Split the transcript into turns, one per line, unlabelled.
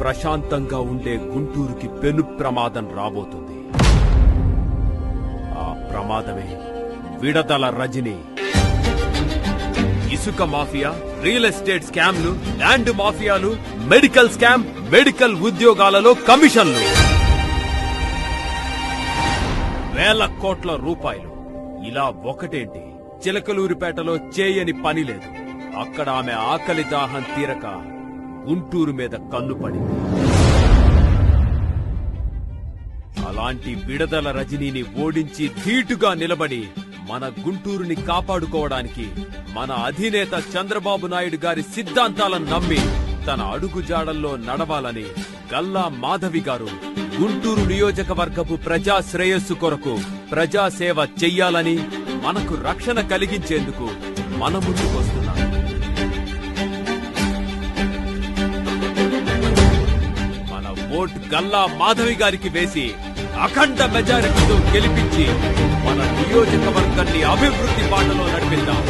ప్రశాంతంగా ఉండే గుంటూరుకి పెను ప్రమాదం రాబోతుంది. ఆ ప్రమాదమే విడతల రజని. ఇసుక మాఫియా రియల్ ఎస్టేట్ స్కామ్లు ల్యాండ్ మాఫియాలు మెడికల్ స్కామ్ మెడికల్ ఉద్యోగాలలో కమిషన్లు. వేల కోట్ల రూపాయలు. ఇలా ఒకటేంటి? చిలకలూరిపేటలో చేయని పని లేదు. అక్కడ ఆమె ఆకలి దాహం తీరక గుంటూరు మీద కన్ను పడింది. అలాంటి విడదల రజనీని ఓడించి ధీటుగా నిలబడి మన గుంటూరుని కాపాడుకోవడానికి మన అధినేత చంద్రబాబు నాయుడు గారి సిద్ధాంతాలను నమ్మి తన అడుగుజాడల్లో నడవాలని గల్లా మాధవి గారు గుంటూరు నియోజకవర్గపు ప్రజా శ్రేయస్సు కొరకు ప్రజాసేవ చెయ్యాలని మనకు రక్షణ కలిగించేందుకు మన ముందుకొస్తున్నారు ఓటు గల్లా మాధవి గారికి వేసి అఖండ మెజారిటీతో గెలిపించి మన నియోజకవర్గాన్ని అభివృద్ధి పాటలో నడిపిద్దాం.